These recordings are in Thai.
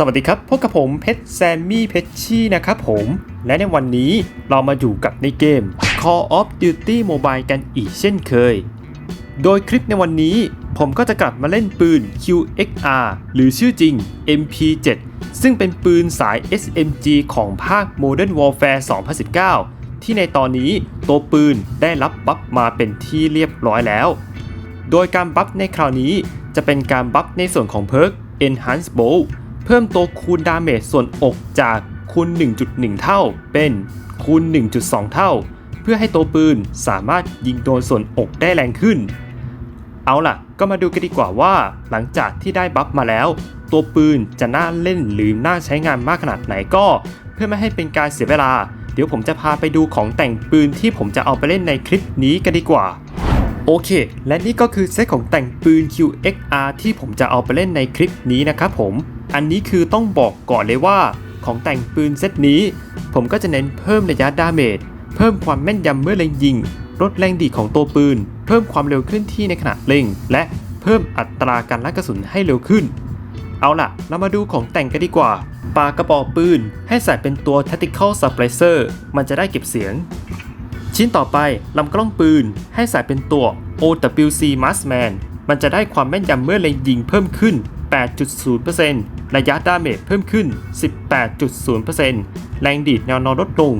สวัสดีครับ พบกับผมเพชรแซมมี่เพชชี่นะครับผม และในวันนี้เรามาอยู่กับในเกม Call of Duty Mobile กันอีกเช่นเคย โดยคลิปในวันนี้ผมก็จะกลับมาเล่นปืน QXR หรือชื่อจริง MP7 ซึ่งเป็นปืนสาย SMG ของภาค Modern Warfare 2019 ที่ในตอนนี้ตัวปืนได้รับบัฟมาเป็นที่เรียบร้อยแล้ว โดยการบัฟในคราวนี้จะเป็นการบัฟในส่วนของเพิร์ก Enhance Bow เพิ่มตัวคูณดาเมจส่วนอกจากคูณ 1.1 เท่า เป็นคูณ 1.2 เท่า เพื่อให้ตัวปืนสามารถยิงโดนส่วนอกได้แรงขึ้น เอาล่ะ ก็มาดูกันดีกว่าว่า หลังจากที่ได้บัฟมาแล้ว ตัวปืนจะน่าเล่นหรือน่าใช้งานมากขนาดไหนก็ เพื่อไม่ให้เป็นการเสียเวลา เดี๋ยวผมจะพาไปดูของแต่งปืนที่ผมจะเอาไปเล่นในคลิปนี้กันดีกว่าโอเค และนี่ก็คือเซตของแต่งปืน QXR ที่ผมจะเอาไปเล่นในคลิปนี้นะครับผม อันนี้คือต้องบอกก่อนเลยว่าของแต่งปืนเซตนี้ ผมก็จะเน้นเพิ่มระยะดาเมจ เพิ่มความแม่นยำเมื่อเล็งยิง ลดแรงดีของตัวปืน เพิ่มความเร็วเคลื่อนที่ในขณะเล็ง และเพิ่มอัตราการลั่นกระสุนให้เร็วขึ้น เอาล่ะ เรามาดูของแต่งกันดีกว่า ปากกระบอกปืน ให้ใส่เป็นตัว Tactical Suppressor มันจะได้เก็บเสียง ชิ้นต่อไปลำกล้องปืน ให้ใส่เป็นตัว OWC Marksman มันจะได้ความแม่นยำเมื่อเล็งยิงเพิ่มขึ้น 8.0% ระยะดาเมจเพิ่มขึ้น 18.0%แรงดีดแนวนอนลดลง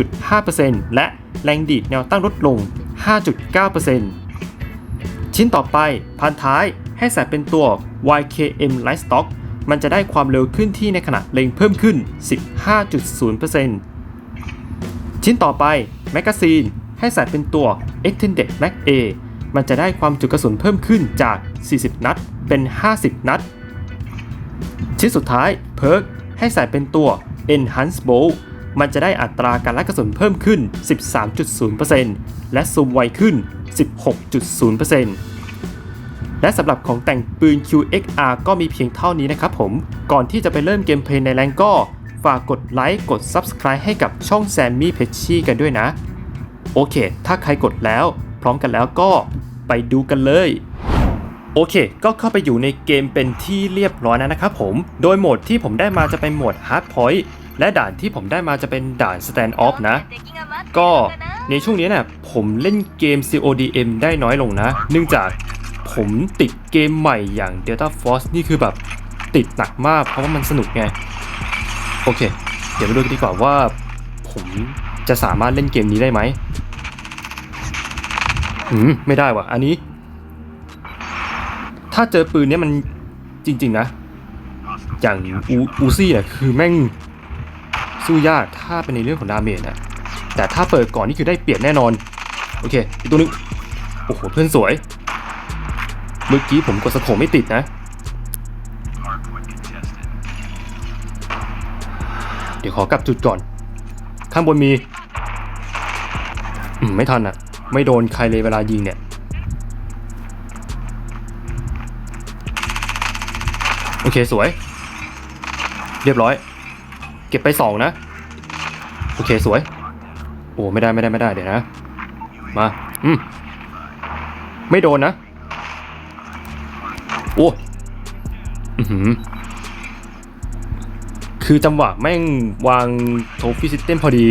16.5%และแรงดีดแนวตั้งลดลง 5.9%ชิ้นต่อไปพันท้ายให้ใส่เป็นตัว YKM Lightstock มันจะได้ความเร็วขึ้นที่ในขณะเล็งเพิ่มขึ้น 15.0%ชิ้นต่อไปแมกกาซีนให้ใส่เป็นตัว Extended Mag A มันจะได้ความจุกระสุนเพิ่มขึ้นจาก 40 นัด เป็น 50 นัด ชิ้นสุดท้ายเพิร์กให้ใส่เป็นตัว Enhance Bow มันจะได้อัตราการลั่นกระสุนเพิ่มขึ้น 13.0%และซูมไวขึ้น 16.0%และสำหรับของแต่งปืน QXR ก็มีเพียงเท่านี้นะครับผม ก่อนที่จะไปเริ่มเกมเพลย์ในแรงก็ ฝากกดไลค์ กด Subscribe ให้กับช่อง Sammy p e c h y กันด้วยนะ โอเค ถ้าใครกดแล้ว พร้อมกันแล้วก็ไปดูกันเลย โอเค ก็เข้าไปอยู่ในเกมเป็นที่เรียบร้อยแล้วนะครับผม โดยโหมดที่ผมได้มาจะเป็นโหมด Hard Point และด่านที่ผมได้มาจะเป็นด่าน Stand Off นะ ก็ในช่วงนี้เนี่ยผมเล่นเกม CODM ได้น้อยลงนะ เนื่องจากผมติดเกมใหม่อย่าง Delta Force นี่คือแบบติดหนักมากเพราะว่ามันสนุกไง โอเค เดี๋ยวไปดูกันดีกว่าว่า ผมจะสามารถเล่นเกมนี้ได้ไหมอืมไม่ได้ว่ะ อันนี้ ถ้าเจอปืนเนี้ยมันจริง ๆ นะ อย่างอูอูซี่อะคือแม่งสู้ยากถ้าเป็นในเรื่องของดาเมจนะแต่ถ้าเปิดก่อนนี่คือได้เปรียบแน่นอน โอเค อีกตัวนึง โอ้โห เพื่อนสวย เมื่อกี้ผมกดสโคไม่ติดนะ เดี๋ยวขอกลับจุดก่อน ข้างบนมี อืม ไม่ทันอะ ไม่โดนใครเลยเวลายิงเนี่ย เคสวย เรียบร้อย เก็บไปสองนะ โอเคสวย โอ้ไม่ได้ไม่ได้ไม่ได้เดี๋ยวนะ มา อืม ไม่โดนนะ โอ้อือหือคือจังหวะแม่งวางโทฟี่ซิสเต็มพอดี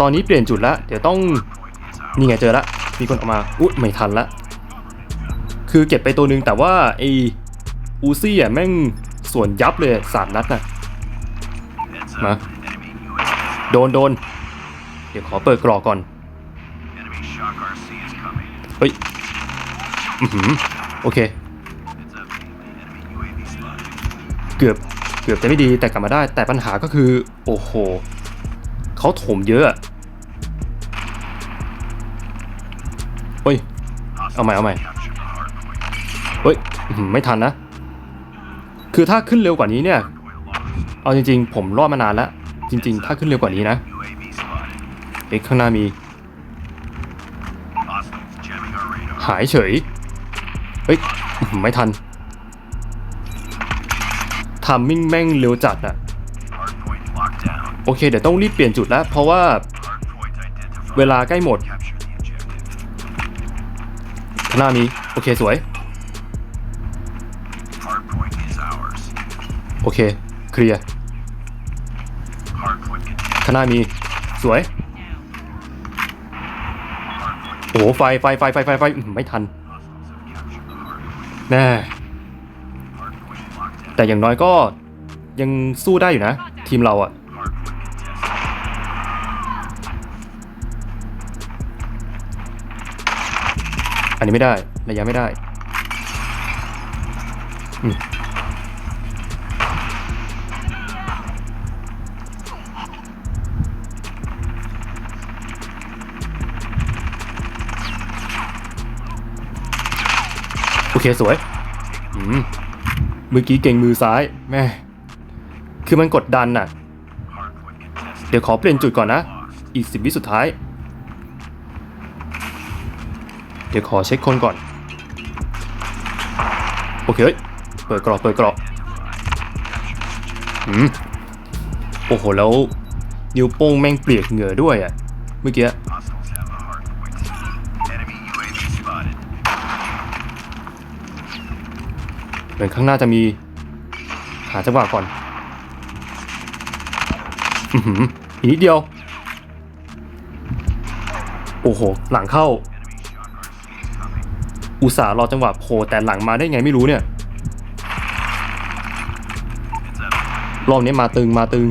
ตอนนี้เปลี่ยนจุดละ เดี๋ยวต้อง นี่ไงเจอละ มีคนออกมา อุ๊ยไม่ทันละ คือเก็บไปตัวหนึ่งแต่ว่าไออูซี่อะแม่งส่วนยับเลยสามนัดน่ะ มา โดนโดน เดี๋ยวขอเปิดกรอก่อน เฮ้ย อือหือ โอเค เกือบ เกือบจะไม่ดีแต่กลับมาได้ แต่ปัญหาก็คือ โอ้โห เขาถมเยอะ เฮ้ย เอาใหม่เอาใหม่เฮ้ยไม่ทันนะ คือถ้าขึ้นเร็วกว่านี้เนี่ย เอาจริง ๆ ผมรอดมานานแล้ว จริง ๆ ถ้าขึ้นเร็วกว่านี้นะเอ็กข้างหน้ามี หายเฉย เฮ้ย ไม่ทันทามมิ่งแม่งเร็วจัดอะโอเค เดี๋ยวต้องรีบเปลี่ยนจุดแล้ว เพราะว่าเวลาใกล้หมด ข้างหน้ามี โอเคสวย โอเค เคลียร์ข้างหน้ามี สวย โอ้โหไฟไฟไฟไฟไฟไฟไม่ทัน แน่ แต่อย่างน้อยก็ยังสู้ได้อยู่นะ ทีมเราอะ อันนี้ไม่ได้ ระยะไม่ได้อืมโอเคสวยอืมเมื่อกี้เก่งมือซ้ายแม่คือมันกดดันน่ะ เดี๋ยวขอเปลี่ยนจุดก่อนนะ อีกสิบวิสุดท้าย เดี๋ยวขอเช็คคนก่อน โอเคเฮ้ยเปิดกรอบเปิดกรอบอืมโอ้โหแล้วนิ้วโป้งแม่งเปียกเหงื่อด้วยอะเมื่อกี้เหมือนข้างหน้าจะมี หาจังหวะก่อน อือหืออีกนิดเดียว โอ้โห หลังเข้า อุตส่าห์รอจังหวะโผล่แต่หลังมาได้ไงไม่รู้เนี่ย รอบนี้มาตึงมาตึง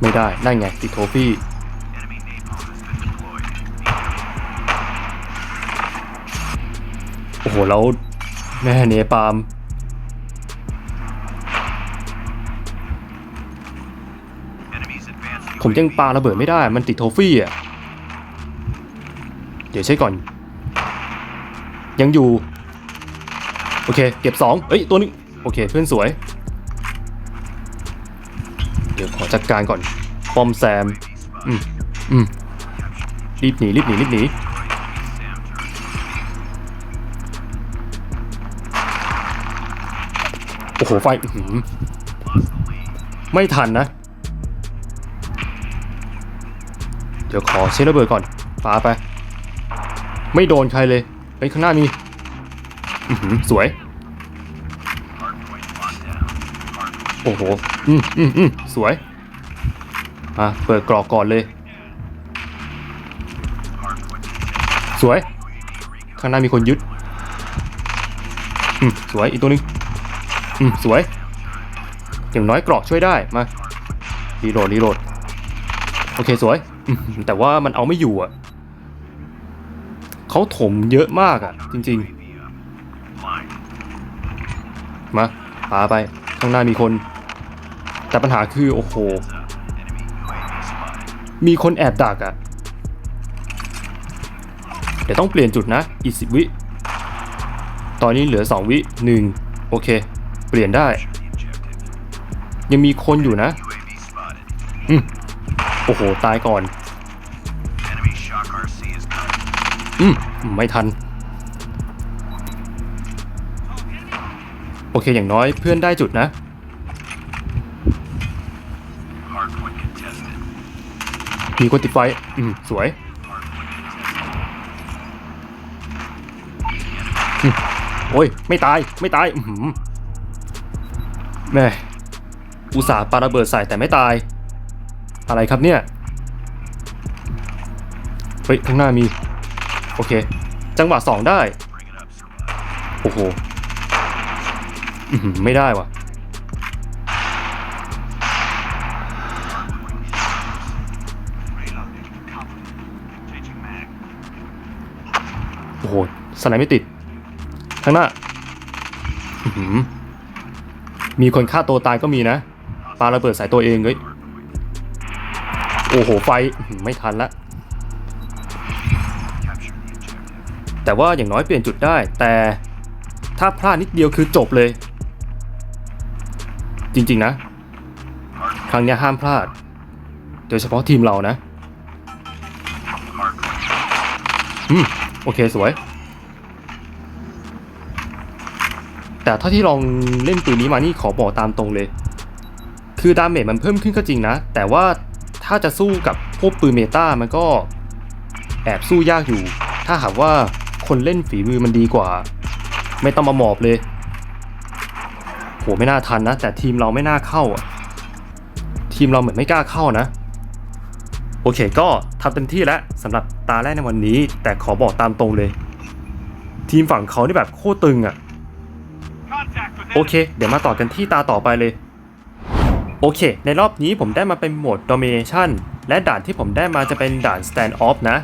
ไม่ได้ได้ไง ติดโทฟี่โอ้โห แล้วแม่เนปาล์มผมยังปาระเบิดไม่ได้ มันติดโทฟี่อะ เดี๋ยวเช็คก่อน ยังอยู่ โอเค เก็บสองเอ้ย ตัวนึง โอเค เพื่อนสวย เดี๋ยวขอจัดการก่อน ปอมแซม อืม อืม รีบหนี รีบหนี รีบหนี โอ้โห ไฟหือไม่ทันนะ เดี๋ยวขอเช็คระเบิดก่อนปาไป ไม่โดนใครเลย เฮ้ยข้างหน้ามีอือหือสวย โอ้โห อืมอืมอืมสวย อะ เปิดกรอกก่อนเลย สวย ข้างหน้ามีคนยึด อืมสวย อีกตัวนึง อืมสวย อย่างน้อยกรอกช่วยได้ มารีโหลดรีโหลด โอเค สวยอืมแต่ว่ามันเอาไม่อยู่อะ เขาถมเยอะมากอะ จริง ๆ มาพาไป ข้างหน้ามีคน แต่ปัญหาคือ โอ้โห มีคนแอบดักอะ เดี๋ยวต้องเปลี่ยนจุดนะ อีกสิบวิ ตอนนี้เหลือสองวิหนึ่งโอเค เปลี่ยนได้ ยังมีคนอยู่นะ อืมโอ้โห ตายก่อน อืมไม่ทัน โอเคอย่างน้อยเพื่อนได้จุดนะ มีคนติดไฟ อืม สวยโอ้ย ไม่ตาย ไม่ตายแม่อุตส่าห์ปาระเบิดใส่แต่ไม่ตาย อะไรครับเนี่ย เฮ้ย ข้างหน้ามี โอเค จังหวะสองได้ โอ้โหไม่ได้ว่ะ โอ้โหสไนไม่ติด ข้างหน้า มีคนฆ่าตัวตายก็มีนะปาระเบิดใส่ตัวเองเฮ้ยโอ้โห ไฟไม่ทันละ แต่ว่าอย่างน้อยเปลี่ยนจุดได้ แต่ถ้าพลาดนิดเดียวคือจบเลย จริงๆนะ ครั้งนี้ห้ามพลาด โดยเฉพาะทีมเรานะอืมโอเคสวย แต่ถ้าที่ลองเล่นปืนนี้มานี่ขอบอกตามตรงเลย คือดาเมจมันเพิ่มขึ้นก็จริงนะ แต่ว่าถ้าจะสู้กับพวกปืนเมตามันก็แอบสู้ยากอยู่ ถ้าหากว่า คนเล่นฝีมือมันดีกว่า ไม่ต้องมาหมอบเลยโหไม่น่าทันนะ แต่ทีมเราไม่น่าเข้าอะทีมเราเหมือนไม่กล้าเข้านะ โอเคก็ทำเต็มที่แล้วสำหรับตาแรกในวันนี้ แต่ขอบอกตามตรงเลย ทีมฝั่งเขานี่แบบโคตรตึงอะโอเค เดี๋ยวมาต่อกันที่ตาต่อไปเลย โอเค ในรอบนี้ผมได้มาเป็นโหมด Domination และด่านที่ผมได้มาจะเป็นด่าน Stand Off นะ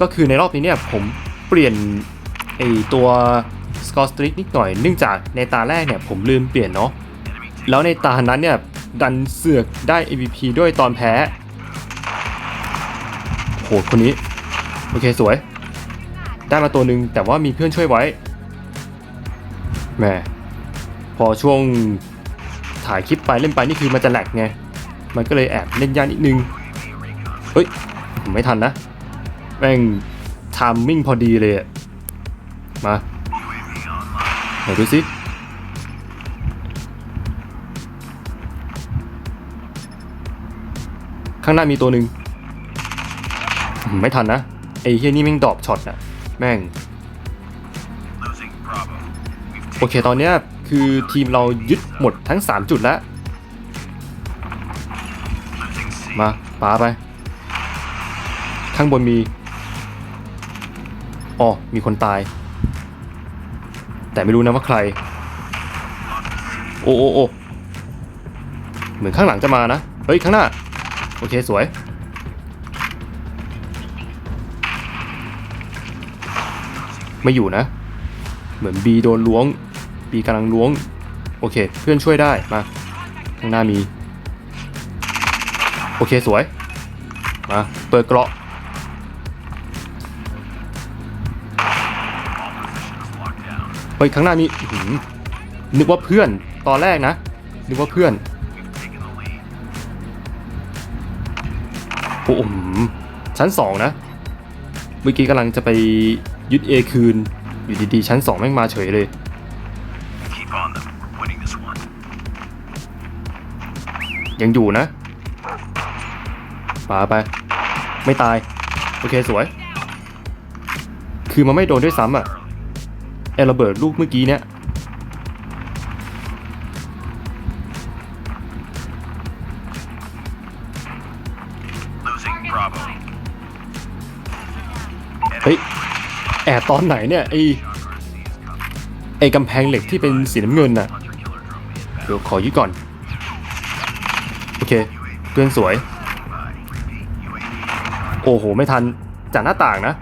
ก็คือในรอบนี้เนี่ยผม เปลี่ยนไอตัว Score Streak นิดหน่อยเนื่องจากในตาแรกเนี่ยผมลืมเปลี่ยนเนาะแล้วในตานั้นเนี่ยดันเสือกได้ MVP ด้วยตอนแพ้โหคนนี้ โอเคสวย ได้มาตัวหนึ่งแต่ว่ามีเพื่อนช่วยไว้แหมพอช่วงถ่ายคลิปไปเล่นไปนี่คือมันจะแหลกไง มันก็เลยแอบเล่นยากนิดนึง เฮ้ย ผมไม่ทันนะ แม่ง ทามมิ่งพอดีเลยมาไหนดูสิข้างหน้ามีตัวหนึ่งไม่ทันนะ ไอ้เฮียนี่แม่งดอปช็อตอะแม่ง โอเคตอนเนี้ยคือทีมเรายึดหมดทั้ง 3 จุดแล้ว มาปาไป ข้างบนมี อ๋อ มีคนตาย แต่ไม่รู้นะว่าใคร โอ้โอ้โอ้เหมือนข้างหลังจะมานะ เฮ้ย ข้างหน้า โอเค สวย ไม่อยู่นะ เหมือนบีโดนล้วง บีกำลังล้วง โอเค เพื่อนช่วยได้ มา ข้างหน้ามี โอเค สวย มา เปิดเกราะ เฮ้ยข้างหน้ามีอื้อหือนึกว่าเพื่อนตอนแรกนะ นึกว่าเพื่อน We've taken the lead. โอ้โหอื้อหือชั้นสองนะ เมื่อกี้กำลังจะไปยึด A คืน อยู่ดีๆ ชั้นสองแม่งมาเฉยเลย Keep on them. We're winning this one. ยังอยู่นะปาไป ไม่ตาย โอเคสวย คือมันไม่โดนด้วยซ้ำอะ ไอระเบิดลูกเมื่อกี้เนี่ย Losing Bravo. เฮ้ยแอบตอนไหนเนี่ยไอไอกำแพงเหล็กที่เป็นสีน้ำเงินน่ะ Hunter killer drone being เดี๋ยวขอยึดก่อน โอเคเพื่อนสวย by UAV โอ้โห ไม่ทันจากหน้าต่างนะ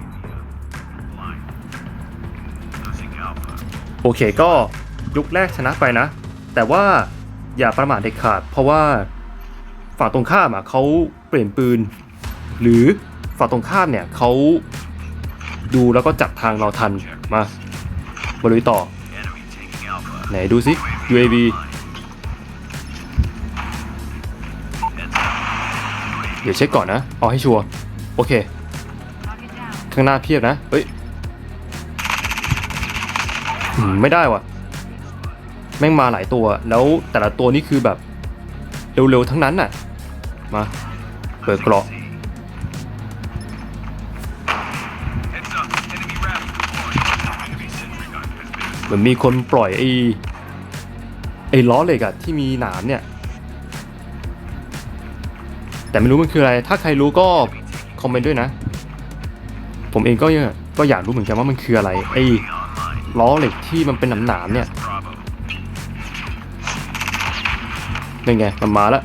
โอเคก็ยุคแรกชนะไปนะ แต่ว่าอย่าประมาทเด็ดขาด เพราะว่าฝั่งตรงข้ามอะเขาเปลี่ยนปืน หรือฝั่งตรงข้ามเนี่ยเขาดูแล้วก็จับทางเราทันมามาลุยต่อ ไหนดูสิ UAV เดี๋ยวเช็คก่อนนะ เอาให้ชัวร์ โอเค ข้างหน้าเพียบนะ เฮ้ย หืมไม่ได้ว่ะ แม่งมาหลายตัว แล้วแต่ละตัวนี่คือแบบ เร็วๆทั้งนั้นน่ะ มา เปิดเกราะเหมือนมีคนปล่อยไอ้ไอ้ล้อเหล็กอะที่มีหนามเนี่ย แต่ไม่รู้มันคืออะไร ถ้าใครรู้ก็คอมเมนต์ด้วยนะ ผมเองก็ยังก็อยากรู้เหมือนกันว่ามันคืออะไรไอ้ ล้อเหล็กที่มันเป็นหนามๆเนี่ยนี่ไงมันมาแล้ว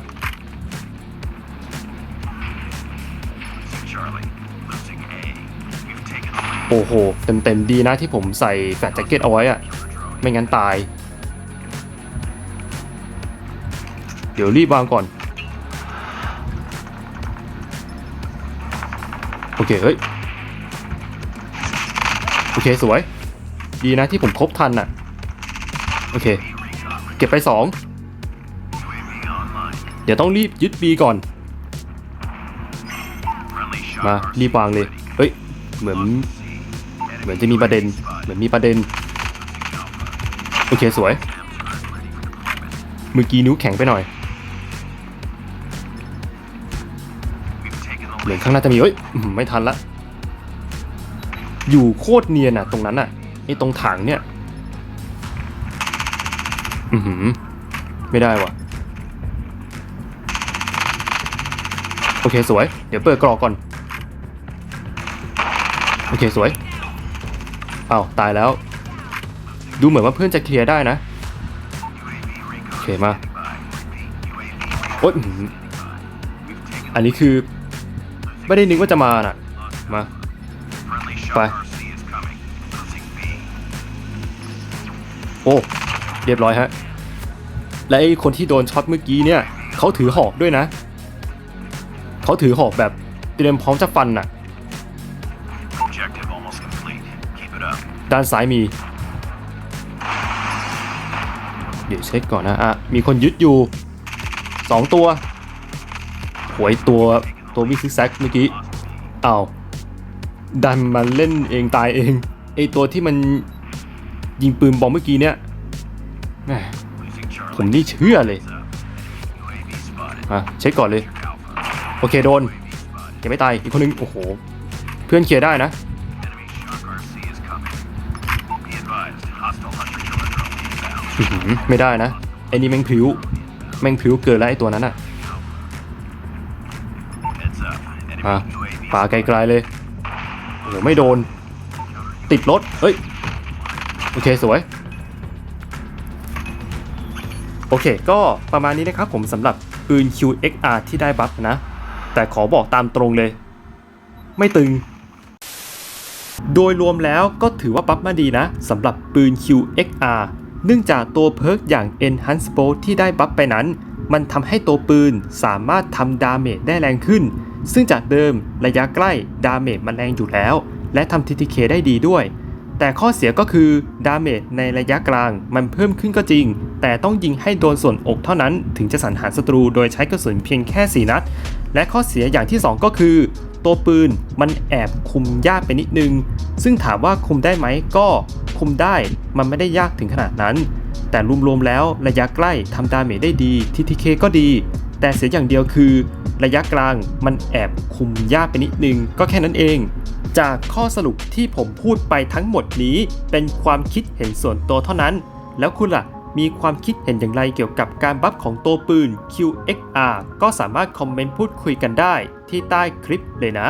โอ้โห เต็มๆดีนะที่ผมใส่แฟลแจ็คเก็ตเอาไว้อะไม่งั้นตาย เดี๋ยวรีบวางก่อน โอเค เฮ้ย โอเค สวย ดีนะที่ผมครบทันน่ะ โอเค เก็บไปสองเดี๋ยวต้องรีบยึด B ก่อน มารีบวางเลย เฮ้ย เหมือน เหมือนจะมีประเด็น เหมือนมีประเด็น โอเคสวย เมื่อกี้นิ้วแข็งไปหน่อย เหมือนข้างหน้าจะมีเฮ้ย ไม่ทันละ อยู่โคตรเนียนอะตรงนั้นอะ ไอตรงถังเนี่ย อือหือ ไม่ได้ว่ะ โอเคสวย เดี๋ยวเปิดกรอกก่อน โอเคสวยอ้าวตายแล้ว ดูเหมือนว่าเพื่อนจะเคลียร์ได้นะ โอเคมา โอ๊ยอันนี้คือ ไม่ได้นึกว่าจะมาน่ะ มา Friendly Bye. โอ้เรียบร้อยฮะ และไอ้คนที่โดนช็อตเมื่อกี้เนี่ยเขาถือหอกด้วยนะ เขาถือหอกแบบเตรียมพร้อมจะฟันน่ะ ด้านซ้ายมี เดี๋ยวเช็คก่อนนะอะมีคนยึดอยู่สองตัวหวยตัวตัววิซิแซกเมื่อกี้เอ้าดันมาเล่นเองตายเองไอตัวที่มัน ยิงปืนบอมเมื่อกี้เนี่ยผมนี่เชื่อเลยอะเช็คก่อนเลย โอเคโดนยังไม่ตายอีกคนนึง โอ้โห เพื่อนเคลียร์ได้นะ ไม่ได้นะ ไอ้นี่แม่งผิว แม่งผิวเกินแล้วไอ้ตัวนั้นอะอะ UAV ปาไกลๆเลยโอ้ไม่โดน ติดรถ เฮ้ย โอเคสวย โอเค ก็ประมาณนี้นะครับผมสำหรับปืน QXR ที่ได้บัฟนะ แต่ขอบอกตามตรงเลย ไม่ตึง โดยรวมแล้วก็ถือว่าบัฟมาดีนะสำหรับปืน QXR เนื่องจากตัวเพิร์กอย่าง Enhance Bolt ที่ได้บัฟไปนั้น มันทำให้ตัวปืนสามารถทำดาเมจได้แรงขึ้น ซึ่งจากเดิมระยะใกล้ดาเมจมันแรงอยู่แล้ว และทำ TTK ได้ดีด้วย แต่ข้อเสียก็คือดาเมจในระยะกลางมันเพิ่มขึ้นก็จริง แต่ต้องยิงให้โดนส่วนอกเท่านั้นถึงจะสังหารศัตรูโดยใช้กระสุนเพียงแค่ 4 นัด และข้อเสียอย่างที่ 2 ก็คือ ตัวปืนมันแอบคุมยากไปนิดนึง ซึ่งถามว่าคุมได้ไหมก็คุมได้มันไม่ได้ยากถึงขนาดนั้น แต่รวมๆแล้วระยะใกล้ทำดาเมจได้ดี TTK ก็ดี แต่เสียอย่างเดียวคือ ระยะกลางมันแอบคุมยากไปนิดนึงก็แค่นั้นเอง จากข้อสรุปที่ผมพูดไปทั้งหมดนี้ เป็นความคิดเห็นส่วนตัวเท่านั้น แล้วคุณล่ะ มีความคิดเห็นอย่างไรเกี่ยวกับการบัฟของตัวปืน QXR ก็สามารถคอมเมนต์พูดคุยกันได้ที่ใต้คลิปเลยนะ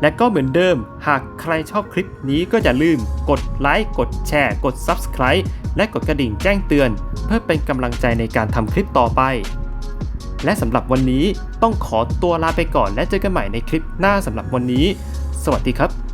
และก็เหมือนเดิม หากใครชอบคลิปนี้ก็อย่าลืม กดไลค์ กดแชร์ กด Subscribe และกดกระดิ่งแจ้งเตือน เพื่อเป็นกำลังใจในการทำคลิปต่อไปและสำหรับวันนี้ต้องขอตัวลาไปก่อนและเจอกันใหม่ในคลิปหน้าสำหรับวันนี้ วัสดีครับ